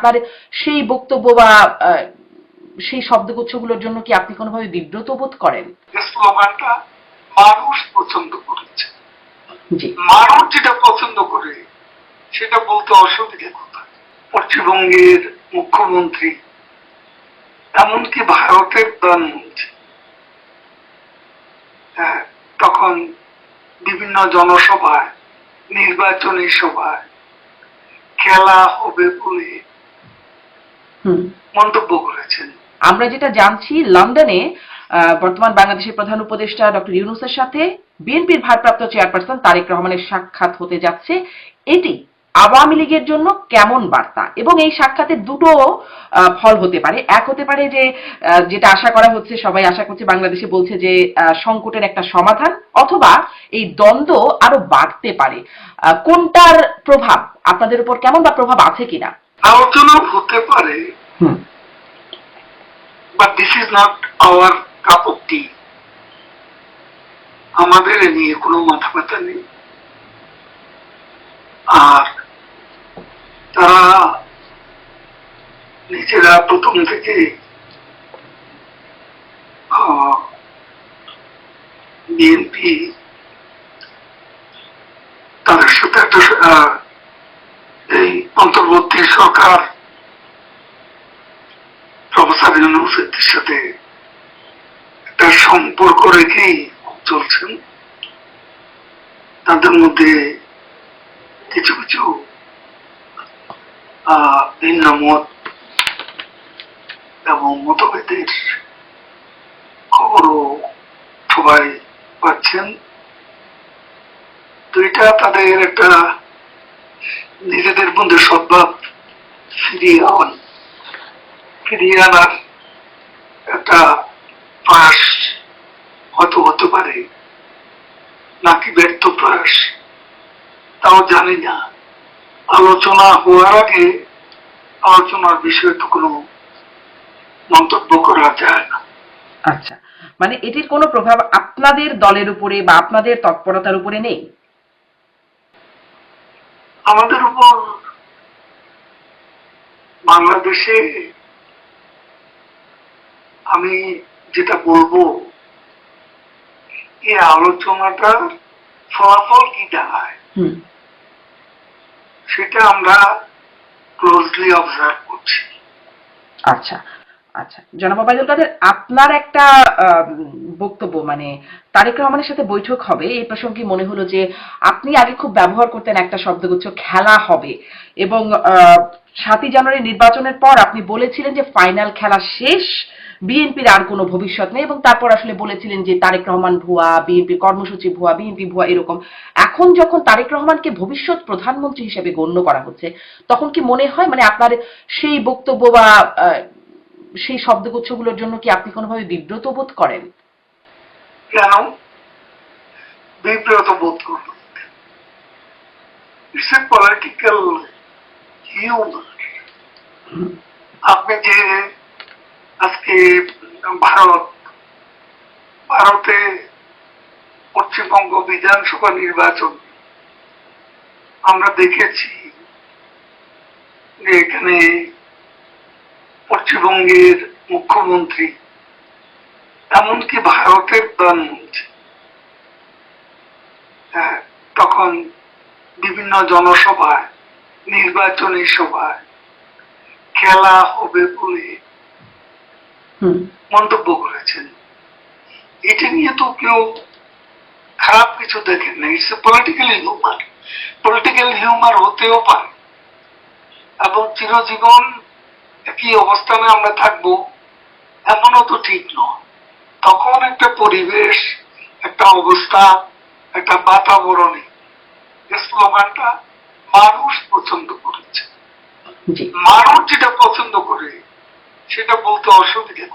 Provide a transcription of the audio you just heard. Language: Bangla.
আপনার সেই বক্তব্য বা সেই শব্দগুচ্ছগুলোর জন্য কি আপনি কোনোভাবে বিব্রত বোধ করেন? স্লোগানটা মানুষ পছন্দ করেছে। মানুষ যেটা পছন্দ করে সেটা বলতে অসুবিধা কোথায়? পশ্চিমবঙ্গের মুখ্যমন্ত্রী এমনকি ভারতের প্রধানমন্ত্রী। হ্যাঁ, তখন বিভিন্ন জনসভায় নির্বাচনী সভায় খেলা হবে বলে মন্তব্য করেছেন। আমরা যেটা জানছি লন্ডনে বর্তমান বাংলাদেশের প্রধান উপদেষ্টা ডক্টর ইউনুসের সাথে বিএনপির ভারপ্রাপ্ত চেয়ারপারসন তারেক রহমানের সাক্ষাৎ হতে যাচ্ছে। এটি আওয়ামী লীগের জন্য কেমন বার্তা? এবং এই সাক্ষাতের দুটো ফল হতে পারে। এক হতে পারে যে যেটা আশা করা হচ্ছে সবাই আশা করছে বাংলাদেশে বলছে যে আহ, সংকটের একটা সমাধান অথবা এই দ্বন্দ্ব আরও বাড়তে পারে। কোনটার প্রভাব? আপনাদের উপর কেমন বা প্রভাব আছে কিনা? আলোচনা হতে পারে but this is not our cup of tea আমাদের নিয়ে কোনো মাথা ব্যথা নেই। আর তারা নিজেরা প্রথম থেকে বিএনপি তাদের সাথে একটা আহ, এই অন্তর্বর্তী সরকার প্রফেসর ইউনুসের সাথে একটা সম্পর্ক রেখেই চলছেন। তাদের মধ্যে কিছু কিছু ভিন্ন মত এবং মতভেদের খবরও সবাই পাচ্ছেন। তো এটা তাদের একটা নিজেদের মধ্যে সদ্ভাব ফিরিয়ে আন ফিরিয়ে আনার একটা প্রয়াস হয়তো হতে পারে। নাকি ব্যর্থ প্রয়াস? তাও জানি না। আলোচনা হওয়ার আগে আলোচনার বিষয়ে তো কোনো মন্তব্য করা যায় না। আচ্ছা মানে এটির কোনো প্রভাব আপনাদের দলের উপরে বা আপনাদের তৎপরতার উপরে নেই? আমাদের উপর বাংলাদেশে আমি যেটা বলব এই আলোচনাটার ফলাফল কি দাঁড়ায় সেটা আমরা ক্লোজলি অবজার্ভ করছি। আচ্ছা আচ্ছা। জনাব কাদের আপনার একটা বক্তব্য মানে তারেক রহমানের সাথে বৈঠক হবে, এই প্রসঙ্গে মনে হলো যে আপনি আগে খুব ব্যবহার করতেন একটা শব্দগুচ্ছ, খেলা হবে। এবং সাতই জানুয়ারি নির্বাচনের পর আপনি বলেছিলেন যে ফাইনাল খেলা শেষ, বিএনপির আর কোনো ভবিষ্যৎ নেই, এবং তারপর আসলে বলেছিলেন যে তারেক রহমান ভুয়া বিএনপি কর্মসূচি ভুয়া, বিএনপি ভুয়া, এরকম। এখন যখন তারেক রহমানকে ভবিষ্যৎ প্রধানমন্ত্রী হিসেবে গণ্য করা হচ্ছে, তখন কি মনে হয় মানে আপনার সেই বক্তব্য বা সেই শব্দগুচ্ছগুলোর জন্য কি আপনি কোনোভাবে বিব্রত বোধ করেন? কেন? বিব্রত বোধ করব ইটস পলিটিক্যাল আপনি যে আজকে ভারত, ভারতে পশ্চিমবঙ্গ বিধানসভা নির্বাচন, আমরা দেখেছি যে এখানে পশ্চিমবঙ্গের মুখ্যমন্ত্রী এমনকি ভারতের প্রধানমন্ত্রী হ্যাঁ, তখন বিভিন্ন জনসভায় নির্বাচনী সভায় খেলা হবে বলে মন্তব্য করেছেন। এটা নিয়ে তো কেউ খারাপ কিছু দেখেন না। It's a political humour political humour হতেও পারে। এবং চিরজীবন একই অবস্থানে আমরা থাকব এমনও তো ঠিক নয়। তখন একটা পরিবেশ একটা অবস্থা একটা বাতাবরণে স্লোগানটা মানুষ পছন্দ করেছে মানুষ যেটা পছন্দ করে সেটা বলতে অসুবিধা?